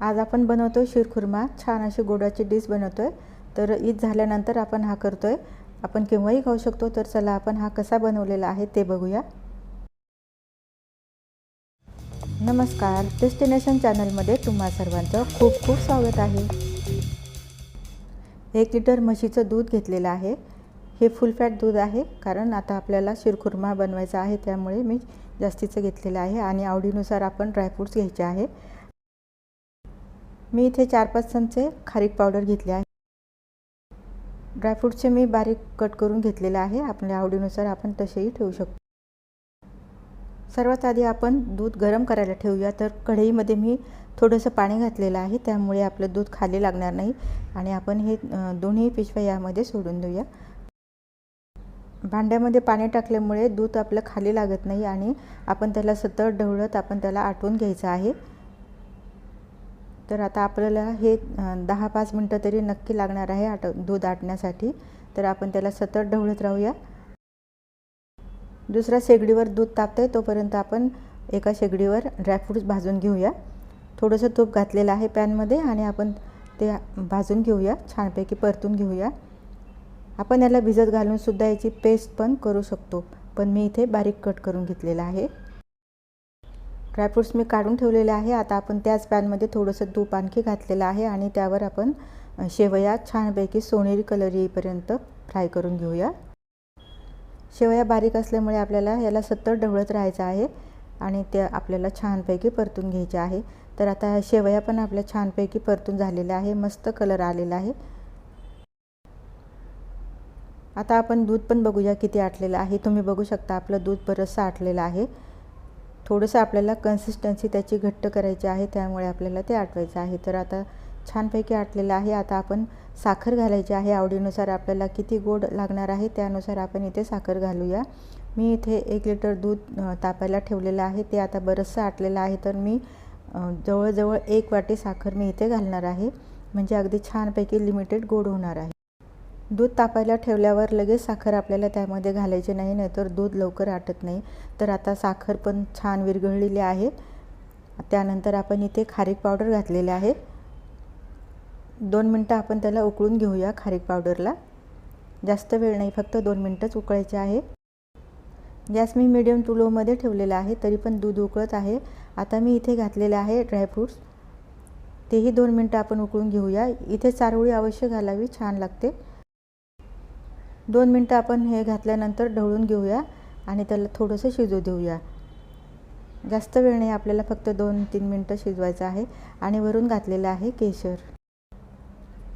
आज आपण बनवतो शिरखुर्मा छान अशी गोडाची डिश बनवतो आहे तर ईद झाल्यानंतर आपण हा करतो आहे आपण केव्हाही खाऊ शकतो तर चला आपण हा कसा बनवलेला आहे ते बघूया. नमस्कार. डेस्टिनेशन चॅनलमध्ये तुम्हा सर्वांचं खूप खूप स्वागत आहे. एक लिटर म्हशीचं दूध घेतलेलं आहे. हे फुल फॅट दूध आहे कारण आता आपल्याला शिरखुर्मा बनवायचा आहे त्यामुळे मी जास्तीचं घेतलेलं आहे आणि आवडीनुसार आपण ड्रायफ्रूट्स घ्यायचे आहे. मी इथे चार पाच चमचे खारीक पावडर घेतले आहे. ड्रायफ्रूटचे मी बारीक कट करून घेतलेलं आहे. आपल्या आवडीनुसार आपण तसेही ठेवू शकतो. सर्वात आधी आपण दूध गरम करायला ठेवूया. तर कढईमध्ये मी थोडंसं पाणी घातलेलं आहे. त्यामुळे आपलं दूध खाली लागणार नाही. आणि आपण हे दोन्ही पिशव्या यामध्ये सोडून देऊया. भांड्यामध्ये पाणी टाकल्यामुळे दूध आपलं खाली लागत नाही आणि आपण त्याला सतत ढवळत आपण त्याला आटवून घ्यायचं आहे. तर आता आपल्याला हे दहा पाच मिनटं तरी नक्की लागणार आहे आट दूध आटण्यासाठी. तर आपण त्याला सतत ढवळत राहूया. दुसऱ्या शेगडीवर दूध तापतं आहे तोपर्यंत आपण एका शेगडीवर ड्रायफ्रूट्स भाजून घेऊया. थोडंसं तूप घातलेलं आहे पॅनमध्ये आणि आपण ते भाजून घेऊया. छानपैकी परतून घेऊया. आपण याला भिजत घालूनसुद्धा याची पेस्ट पण करू शकतो. पण मी इथे बारीक कट करून घेतलेला आहे. ड्रायफ्रूट्स मी काढून ठेवलेले आहे. आता आपण त्याच पॅनमध्ये थोडंसं तूप आणखी घातलेलं आहे आणि त्यावर आपण शेवया छानपैकी सोनेरी कलर येईपर्यंत फ्राय करून घेऊया. शेवया बारीक असल्यामुळे आपल्याला याला सत्तर ढवळत राहायचं आहे आणि ते आपल्याला छानपैकी परतून घ्यायचे आहे. तर आता शेवया पण आपल्या छानपैकी परतून झालेल्या आहे. मस्त कलर आलेला आहे. आता आपण दूध पण बघूया किती आटलेलं आहे. तुम्ही बघू शकता आपलं दूध बरंचसं आटलेलं आहे. थोडंसं आपल्याला कन्सिस्टन्सी त्याची घट्ट करायची आहे त्यामुळे आपल्याला ते आटवायचं आहे. तर आता छानपैकी आटलेलं आहे. आता आपण साखर घालायची आहे. आवडीनुसार आपल्याला किती गोड लागणार आहे त्यानुसार आपण इथे साखर घालूया. मी इथे एक लिटर दूध तापायला ठेवलेलं आहे. ते आता बरंचसं आटलेलं आहे. तर मी जवळजवळ एक वाटी साखर मी इथे घालणार आहे. म्हणजे अगदी छानपैकी लिमिटेड गोड होणार आहे. दूध तापायला ठेवल्यावर लगेच साखर आपल्याला त्यामध्ये घालायची नाही नाहीतर दूध लवकर आटत नाही. तर आता साखर पण छान विरघळलेली आहे. त्यानंतर आपण इथे खारीक पावडर घातलेले आहे. दोन मिनटं आपण त्याला उकळून घेऊया खारीक पावडरला. जास्त वेळ नाही फक्त दोन मिनटंच उकळायचे आहे. गॅस मी मिडियम टू लोमध्ये ठेवलेला आहे तरी पण दूध उकळत आहे. आता मी इथे घातलेले आहे ड्रायफ्रूट्स तेही दोन मिनटं आपण उकळून घेऊया. इथे चारोळी अवश्य घालावी छान लागते. दोन मिनटं आपण हे घातल्यानंतर ढवळून घेऊया आणि त्याला थोडंसं शिजू देऊया. जास्त वेळ नाही आपल्याला फक्त दोन तीन मिनटं शिजवायचं आहे आणि वरून घातलेलं आहे केशर.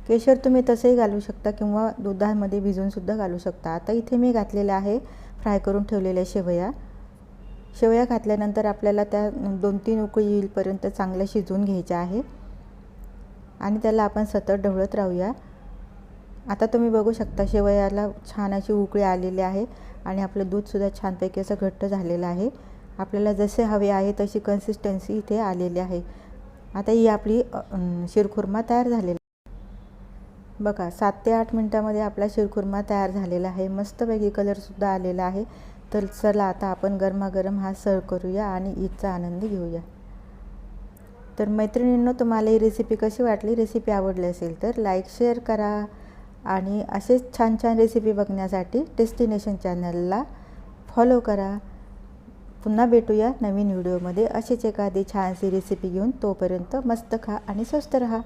केशर तुम्ही तसंही घालू शकता किंवा दुधामध्ये भिजूनसुद्धा घालू शकता. आता इथे मी घातलेलं आहे फ्राय करून ठेवलेल्या शेवया. शेवया घातल्यानंतर आपल्याला त्या दोन तीन उकळी येईलपर्यंत चांगल्या शिजवून घ्यायच्या आहे. आणि त्याला आपण सतत ढवळत राहूया. आता तुम्ही बघू शकता शेवयाला छान अशी उकळी आलेली आहे आणि आपलं दूधसुद्धा छानपैकी असं घट्ट झालेलं आहे. आपल्याला जसे हवे आहे तशी कन्सिस्टन्सी इथे आलेली आहे. आता ही आपली शिरखुर्मा तयार झालेली बघा सात ते आठ मिनटामध्ये आपला शिरखुर्मा तयार झालेला आहे. मस्तपैकी कलरसुद्धा आलेला आहे. तर चला आता आपण गरमागरम हा सर्व करूया आणि ईदचा आनंद घेऊया. तर मैत्रिणींनो तुम्हाला ही रेसिपी कशी वाटली? रेसिपी आवडली असेल तर लाईक शेअर करा. आणि असेच छान छान रेसिपी बघण्यासाठी डेस्टिनेशन चॅनलला फॉलो करा. पुन्हा भेटूया नवीन व्हिडिओमध्ये अशीच एखादी छानशी रेसिपी घेऊन तोपर्यंत मस्त खा आणि स्वस्त रहा.